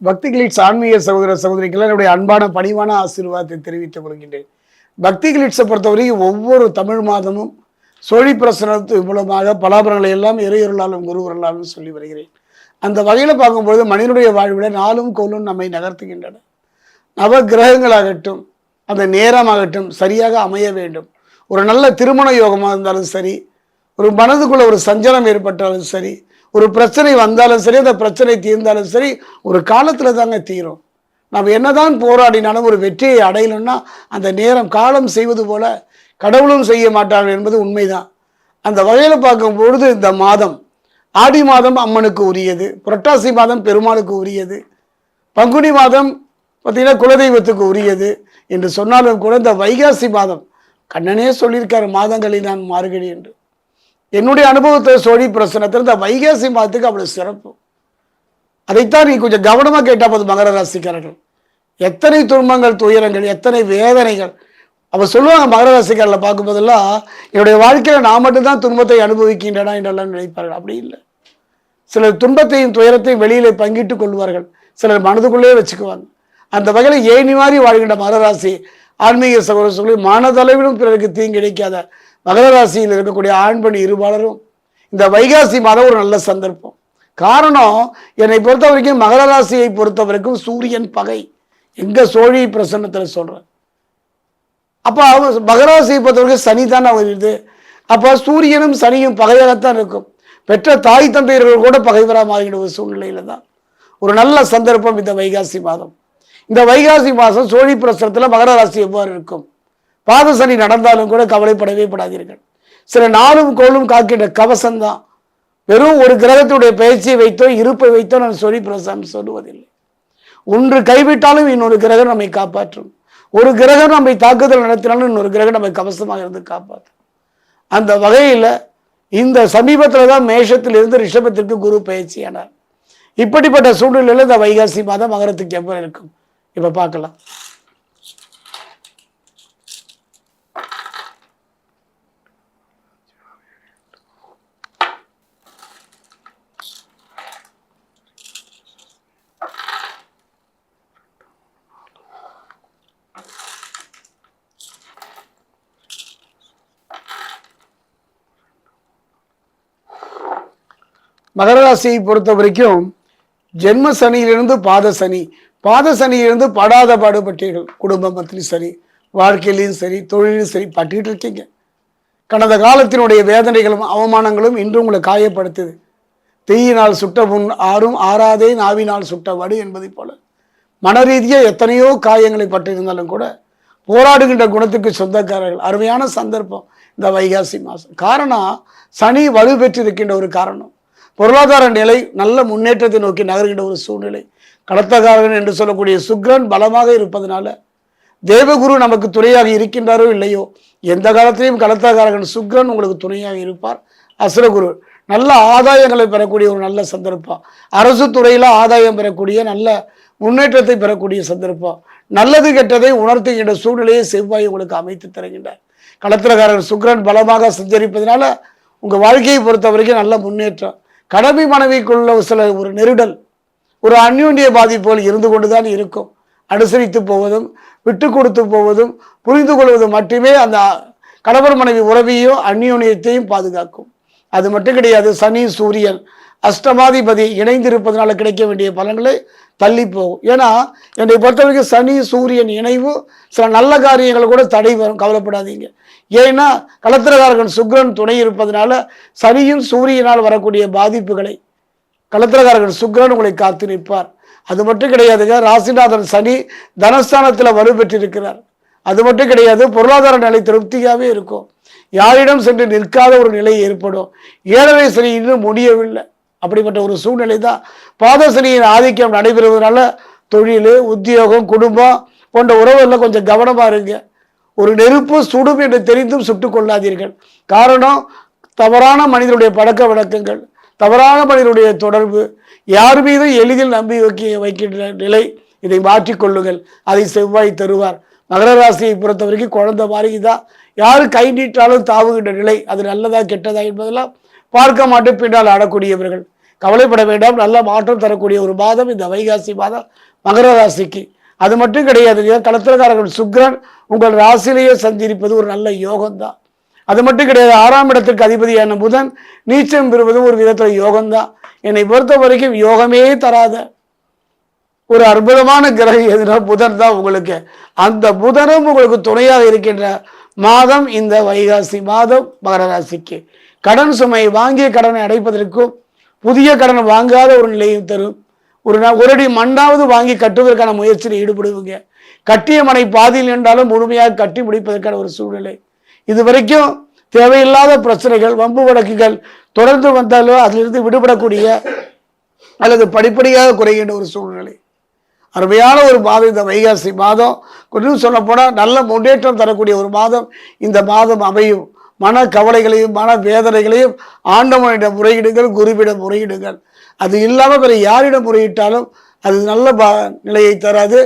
பக்தி கிளிட்ஸ் ஆன்மீக சகோதர சகோதரிக்கெல்லாம் என்னுடைய அன்பான பணிவான ஆசீர்வாதத்தை தெரிவித்துக் கொள்கின்றேன். பக்தி கிளிட்ஸை பொறுத்தவரைக்கும் ஒவ்வொரு தமிழ் மாதமும் சோழி பிரசனத்து மூலமாக பலாபரங்களை எல்லாம் இறையொருளாலும் குருவருளாலும் சொல்லி வருகிறேன். அந்த வகையில் பார்க்கும்பொழுது மனிதனுடைய வாழ்வில் நாளும் கோலும் நம்மை நகர்த்துகின்றன. நவ கிரகங்களாகட்டும் அந்த நேரமாகட்டும் சரியாக அமைய வேண்டும். ஒரு நல்ல திருமண யோகமாக இருந்தாலும் சரி ஒரு மனதுக்குள்ள ஒரு சஞ்சலம் ஏற்பட்டாலும் சரி ஒரு பிரச்சனை வந்தாலும் சரி அந்த பிரச்சனை தீர்ந்தாலும் சரி ஒரு காலத்தில் தாங்க தீரும். நாம் என்னதான் போராடினாலும் ஒரு வெற்றியை அடையணும்னா அந்த நேரம் காலம் செய்வது போல கடவுளும் செய்ய மாட்டார்கள் என்பது உண்மைதான். அந்த வகையில் பார்க்கும் பொழுது இந்த மாதம் ஆடி மாதம் அம்மனுக்கு உரியது புரட்டாசி மாதம் பெருமாளுக்கு உரியது பங்குனி மாதம் பார்த்தீங்கன்னா குலதெய்வத்துக்கு உரியது என்று சொன்னாலும் கூட இந்த வைகாசி மாதம் கண்ணனே சொல்லியிருக்காரு மாதங்களில் நான் மாறுகிறேன் என்று. என்னுடைய அனுபவத்தை சோழி பிரசனத்தில் இந்த வைகாசி மாதத்துக்கு அவ்வளோ சிறப்பு. அதைத்தான் நீ கொஞ்சம் கவனமாக கேட்டால் போதும் மகர ராசிக்காரர்கள். எத்தனை துன்பங்கள் துயரங்கள் எத்தனை வேதனைகள். அவள் சொல்லுவாங்க மகர ராசிக்காரில் பார்க்கும்போதெல்லாம் என்னுடைய வாழ்க்கையில் நான் மட்டும்தான் துன்பத்தை அனுபவிக்கின்றனா என்றெல்லாம் நினைப்பார்கள். அப்படி இல்லை. சிலர் துன்பத்தையும் துயரத்தையும் வெளியிலே பங்கிட்டு கொள்வார்கள். சிலர் மனதுக்குள்ளே வச்சுக்குவாங்க. அந்த வகையில் ஏணி மாதிரி வாழ்கின்ற மகராசி ஆன்மீக சகோதர சொல்லி மனதளவிலும் பிறருக்கு தீங்கிழைக்காத மகர ராசியில் இருக்கக்கூடிய ஆண் பெண் இருபாலரும் இந்த வைகாசி மாதம் ஒரு நல்ல சந்தர்ப்பம். காரணம் என்னை பொறுத்த வரைக்கும் மகர ராசியை பொறுத்த வரைக்கும் சூரியன் பகை. எங்க சோழி பிரசன்னத்தில் சொல்றேன். அப்போ அவங்க மகராசியை பொறுத்த வரைக்கும் சனி தானே வருது அப்போ சூரியனும் சனியும் பகையாகத்தான் இருக்கும். பெற்ற தாய் தந்தையர்கள் கூட பகைவராக மாறிவிட ஒரு சூழ்நிலையில தான். ஒரு நல்ல சந்தர்ப்பம் இந்த வைகாசி மாதம். இந்த வைகாசி மாதம் சோழி பிரசனத்தில் மகர ராசி எவ்வாறு இருக்கும்? பாத சனி நடந்தாலும் கூட கவலைப்படவே படாதீர்கள். சில நாளும் கோளும் காக்கின்ற கவசம்தான். வெறும் ஒரு கிரகத்துடைய பயிற்சியை வைத்தோ இருப்பை வைத்தோ நான் சொல்லி பிரசனம் சொல்லுவதில்லை. ஒன்று கைவிட்டாலும் இன்னொரு கிரகம் நம்மை காப்பாற்றும். ஒரு கிரகம் நம்மை தாக்குதல் நடத்தினாலும் இன்னொரு கிரகம் நம்மை கவசமாக இருந்து காப்பாற்றும். அந்த வகையில் இந்த சமீபத்தில் தான் மேஷத்திலிருந்து ரிஷபத்திற்கு குரு பயிற்சியானார். இப்படிப்பட்ட சூழ்நிலையில் இந்த வைகாசி மாதம் மகரத்துக்கு எவ்வளவு இருக்கும்? இப்போ பார்க்கலாம். மகர ராசியை பொறுத்த வரைக்கும் ஜென்ம சனியிலிருந்து பாத சனி பாத சனியிலிருந்து படாத பாடுபட்டீர்கள். குடும்பத்திலும் சரி வாழ்க்கையிலையும் சரி தொழிலும் சரி பட்டுக்கிட்டு இருக்கீங்க. கடந்த காலத்தினுடைய வேதனைகளும் அவமானங்களும் இன்று உங்களை காயப்படுத்துது. தீயினால் சுட்ட புண் ஆறும் ஆறாதே நாவினால் சுட்ட வடு என்பதை போல. மன ரீதியாக எத்தனையோ காயங்களை பட்டிருந்தாலும் கூட போராடுகின்ற குணத்துக்கு சொந்தக்காரர்கள். அருமையான சந்தர்ப்பம் இந்த வைகாசி மாதம் காரணம் சனி வலு பெற்றிருக்கின்ற ஒரு காரணம். பொருளாதார நிலை நல்ல முன்னேற்றத்தை நோக்கி நகர்கின்ற ஒரு சூழ்நிலை. கடத்தக்காரன் என்று சொல்லக்கூடிய சுக்ரன் பலமாக இருப்பதனால தேவகுரு நமக்கு துணையாக இருக்கின்றாரோ இல்லையோ எந்த காலத்திலையும் கடத்தகாரகன் சுக்ரன் உங்களுக்கு துணையாக இருப்பார். அசுரகுரு நல்ல ஆதாயங்களை பெறக்கூடிய ஒரு நல்ல சந்தர்ப்பம் அரசு துறையில் ஆதாயம் பெறக்கூடிய நல்ல முன்னேற்றத்தை பெறக்கூடிய சந்தர்ப்பம் நல்லது கெட்டதை உணர்த்துகின்ற சூழ்நிலையை செவ்வாய் உங்களுக்கு அமைத்து தருகின்றார். களத்திரக்காரர் சுக்ரன் பலமாக சஞ்சரிப்பதனால உங்கள் வாழ்க்கையை பொறுத்த வரைக்கும் நல்ல முன்னேற்றம். கடமை மனைவிக்குள்ள சில ஒரு நெருடல் ஒரு அந்யோன்ய பாதிப்புகள் இருந்து கொண்டுதான் இருக்கும். அனுசரித்து போவதும் விட்டு கொடுத்து போவதும் புரிந்து கொள்வதும் மட்டுமே அந்த கணவர் மனைவி உறவையும் அந்யோன்யத்தையும் பாதுகாக்கும். அது மட்டும் கிடையாது சனி சூரியன் அஷ்டமாதிபதி இணைந்திருப்பதனால கிடைக்க வேண்டிய பலன்களை தள்ளி போகும். ஏன்னா என்னை பொறுத்த வரைக்கும் சனி சூரியன் இணைவு சில நல்ல காரியங்கள் கூட தடை வரும் கவலைப்படாதீங்க. ஏன்னா களத்திரகாரகன் சுக்ரன் துணை இருப்பதனால சனியும் சூரியனால் வரக்கூடிய பாதிப்புகளை களத்திரகாரகன் சுக்ரன் உங்களை காத்து நிற்பார். அது மட்டும் கிடையாதுங்க ராசிநாதன் சனி தனஸ்தானத்தில் வலுப்பெற்றிருக்கிறார் அது மட்டும் கிடையாது பொருளாதார நிலை திருப்தியாகவே இருக்கும். யாரிடம் சென்று நிற்காத ஒரு நிலை ஏற்படும். ஏழரை சனி இன்னும் முடியவில்லை. அப்படிப்பட்ட ஒரு சூழ்நிலை தான் பாதசனியின் ஆதிக்கம் நடைபெறுவதனால தொழில் உத்தியோகம் குடும்பம் போன்ற உறவுகளில் கொஞ்சம் கவனமாக இருங்க. ஒரு நெருப்பு சுடும் என்று தெரிந்தும் சுட்டு கொள்ளாதீர்கள். காரணம் தவறான மனிதனுடைய பழக்க வழக்கங்கள் தவறான மனிதனுடைய தொடர்பு யார் மீதும் எளிதில் நம்பி வைக்க வைக்கின்ற நிலை இதை மாற்றிக்கொள்ளுங்கள் அதை செவ்வாய் தருவார். மகர ராசியை பொறுத்த வரைக்கும் குழந்தை மாதிரி தான் யார் கை நீட்டாலும் தாவுகின்ற நிலை அது நல்லதா கெட்டதா என்பதெல்லாம் பார்க்க மாட்டு பின்னால் ஆடக்கூடியவர்கள். கவலைப்பட வேண்டாம். நல்ல மாற்றம் தரக்கூடிய ஒரு மாதம் இந்த வைகாசி மாதம் மகர ராசிக்கு. அது மட்டும் கிடையாது. களத்திரக்காரர்கள் சுக்ரன் உங்கள் ராசியிலேயே சந்திருப்பது ஒரு நல்ல யோகம்தான். அது மட்டும் கிடையாது. ஆறாம் இடத்துக்கு அதிபதியான புதன் நீச்சம் பெறுவதும் ஒரு விதத்தில் யோகம்தான். என்னை பொறுத்த வரைக்கும் யோகமே தராத ஒரு அற்புதமான கிரகம் எதுனா புதன் தான் உங்களுக்கு. அந்த புதனும் உங்களுக்கு துணையாக இருக்கின்ற மாதம் இந்த வைகாசி மாதம் மகர ராசிக்கு கடன் சுமை வாங்கிய கடனை அடைப்பதற்கும் புதிய கடன் வாங்காத ஒரு நிலையும் தரும். ஒரு நாள் ஒரு அடி மண்ணாவது வாங்கி கட்டுவதற்கான முயற்சியில் ஈடுபடுவீங்க. கட்டிய மனை பாதியில் நின்றாலும் முழுமையாக கட்டி முடிப்பதற்கான ஒரு சூழ்நிலை. இது வரைக்கும் தேவையில்லாத பிரச்சனைகள் வம்பு வழக்குகள் தொடர்ந்து வந்தாலோ அதிலிருந்து விடுபடக்கூடிய அல்லது படிப்படியாக குறைகின்ற ஒரு சூழ்நிலை. அருமையான ஒரு மாதம் இந்த வைகாசி மாதம். கொஞ்சம் சொல்லப்போனால் நல்ல முன்னேற்றம் தரக்கூடிய ஒரு மாதம். இந்த மாதம் அமையும். மன கவலைகளையும் மன வேதனைகளையும் ஆண்டவனிடம் முறையிடுங்கள் குருவிடம் முறையிடுங்கள். அது இல்லாமல் வேறு யாரிடம் முறையிட்டாலும் அது நல்ல பா நிலையை தராது.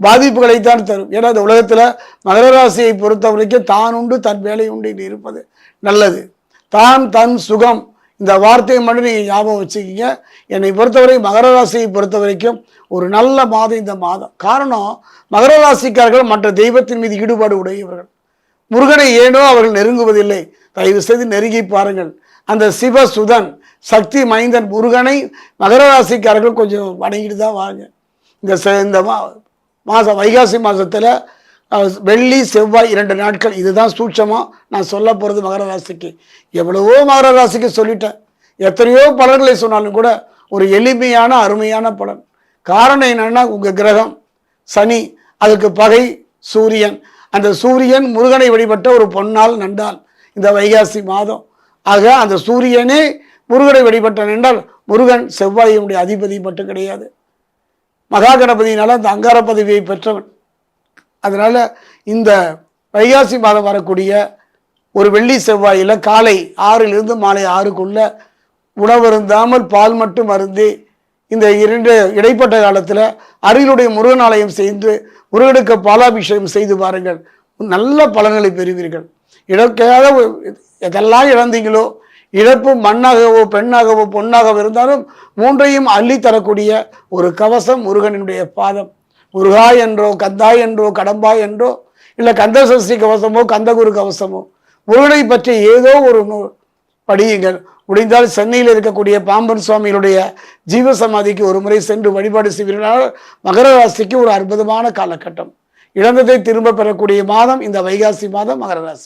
பாதிப்புகளைத்தான் தரும். ஏன்னா இந்த உலகத்தில் மகர ராசியை பொறுத்த வரைக்கும் தான் உண்டு தன் வேலை உண்டு என்று இருப்பது நல்லது. தான் தன் சுகம். இந்த வார்த்தையை மட்டும் நீங்கள் ஞாபகம் வச்சுக்கிங்க. என்னை பொறுத்தவரை மகர ராசியை பொறுத்த வரைக்கும் ஒரு நல்ல மாதம் இந்த மாதம். காரணம் மகர ராசிக்காரர்கள் மற்ற தெய்வத்தின் மீது ஈடுபாடு உடையவர்கள். முருகனை ஏனோ அவர்கள் நெருங்குவதில்லை. தயவு செய்து நெருங்கி பாருங்கள். அந்த சிவசுதன் சக்தி மைந்தன் முருகனை மகர ராசிக்காரர்கள் கொஞ்சம் வணங்கிட்டு தான் வாங்க. இந்த இந்த மா மாதம் வைகாசி மாதத்தில் வெள்ளி செவ்வாய் இரண்டு நாட்கள் இதுதான் சூட்சமாக நான் சொல்ல போகிறது மகர ராசிக்கு. எவ்வளவோ மகர ராசிக்கு சொல்லிட்டேன். எத்தனையோ பலன்களை சொன்னாலும் கூட ஒரு எளிமையான அருமையான பலன். காரணம் என்னென்னா உங்கள் கிரகம் சனி அதுக்கு பகை சூரியன். அந்த சூரியன் முருகனை வழிபட்ட ஒரு பொன்னால் நண்டால் இந்த வைகாசி மாதம். ஆக அந்த சூரியனே முருகனை வழிபட்ட என்றால் முருகன் செவ்வாயினுடைய அதிபதி மட்டும் கிடையாது. மகா கணபதியினால் அந்த அங்கார பதவியை பெற்றவன். அதனால் இந்த வைகாசி மாதம் வரக்கூடிய ஒரு வெள்ளி செவ்வாயில் காலை ஆறிலிருந்து மாலை ஆறுக்குள்ள உணவருந்தாமல் பால் மட்டும் அருந்தி இந்த இரண்டு இடைப்பட்ட காலத்தில் அருகிலுடைய முருகன் ஆலயம் செய்து முருகனுக்கு பாலாபிஷேகம் செய்து பாருங்கள் நல்ல பலன்களை பெறுவீர்கள். இழக்காத எதெல்லாம் இழந்தீங்களோ இழப்பு மண்ணாகவோ பெண்ணாகவோ பொன்னாகவோ இருந்தாலும் மூன்றையும் அள்ளி தரக்கூடிய ஒரு கவசம் முருகனினுடைய பாதம். முருகா என்றோ கந்தா என்றோ கடம்பா என்றோ இல்லை கந்த சஷ்டி கவசமோ கந்தகுரு கவசமோ முருகனை பற்றி ஏதோ ஒரு நூ- படியுங்கள். முடிந்தால் சென்னையில் இருக்கக்கூடிய பாம்பன் சுவாமிகளுடைய ஜீவ சமாதிக்கு ஒரு முறை சென்று வழிபாடு செய்வீர்களால் மகர ராசிக்கு ஒரு அற்புதமான காலகட்டம். இழந்ததை திரும்ப பெறக்கூடிய மாதம் இந்த வைகாசி மாதம் மகர ராசி.